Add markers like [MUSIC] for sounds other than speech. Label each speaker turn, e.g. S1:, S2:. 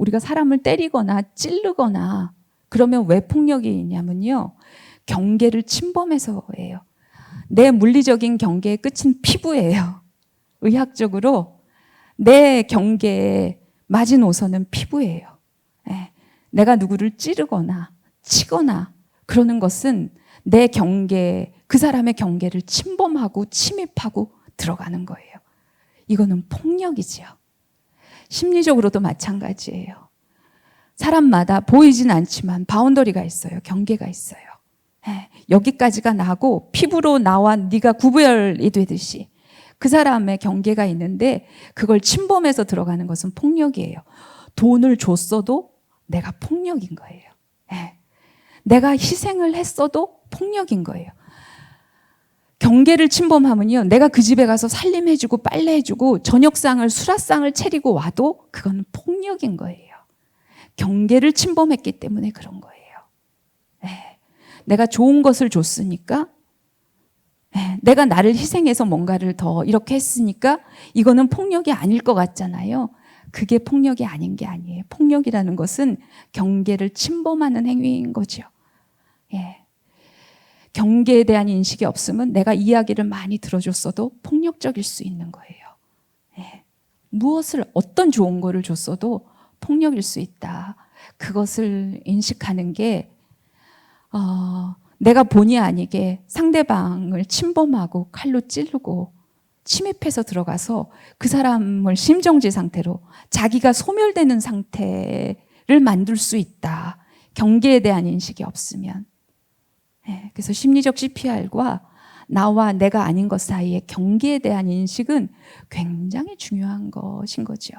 S1: 우리가 사람을 때리거나 찌르거나 그러면 왜 폭력이 있냐면요. 경계를 침범해서예요. 내 물리적인 경계의 끝은 피부예요. [LAUGHS] 의학적으로 내 경계의 마지노선은 피부예요. 예. 내가 누구를 찌르거나 치거나 그러는 것은 내 경계, 그 사람의 경계를 침범하고 침입하고 들어가는 거예요. 이거는 폭력이지요. 심리적으로도 마찬가지예요. 사람마다 보이진 않지만 바운더리가 있어요. 경계가 있어요. 예, 여기까지가 나고 피부로 나와 네가 구별이 되듯이 그 사람의 경계가 있는데 그걸 침범해서 들어가는 것은 폭력이에요. 돈을 줬어도 내가 폭력인 거예요. 예. 내가 희생을 했어도 폭력인 거예요. 경계를 침범하면요. 내가 그 집에 가서 살림해주고 빨래해주고 저녁상을 수라상을 차리고 와도 그건 폭력인 거예요. 경계를 침범했기 때문에 그런 거예요. 예. 내가 좋은 것을 줬으니까 예, 내가 나를 희생해서 뭔가를 더 이렇게 했으니까 이거는 폭력이 아닐 것 같잖아요. 그게 폭력이 아닌 게 아니에요. 폭력이라는 것은 경계를 침범하는 행위인 거죠. 예. 경계에 대한 인식이 없으면 내가 이야기를 많이 들어줬어도 폭력적일 수 있는 거예요. 예. 무엇을 어떤 좋은 거를 줬어도 폭력일 수 있다. 그것을 인식하는 게 어, 내가 본의 아니게 상대방을 침범하고 칼로 찌르고 침입해서 들어가서 그 사람을 심정지 상태로 자기가 소멸되는 상태를 만들 수 있다. 경계에 대한 인식이 없으면. 예, 그래서 심리적 CPR과 나와 내가 아닌 것 사이의 경계에 대한 인식은 굉장히 중요한 것인 거죠.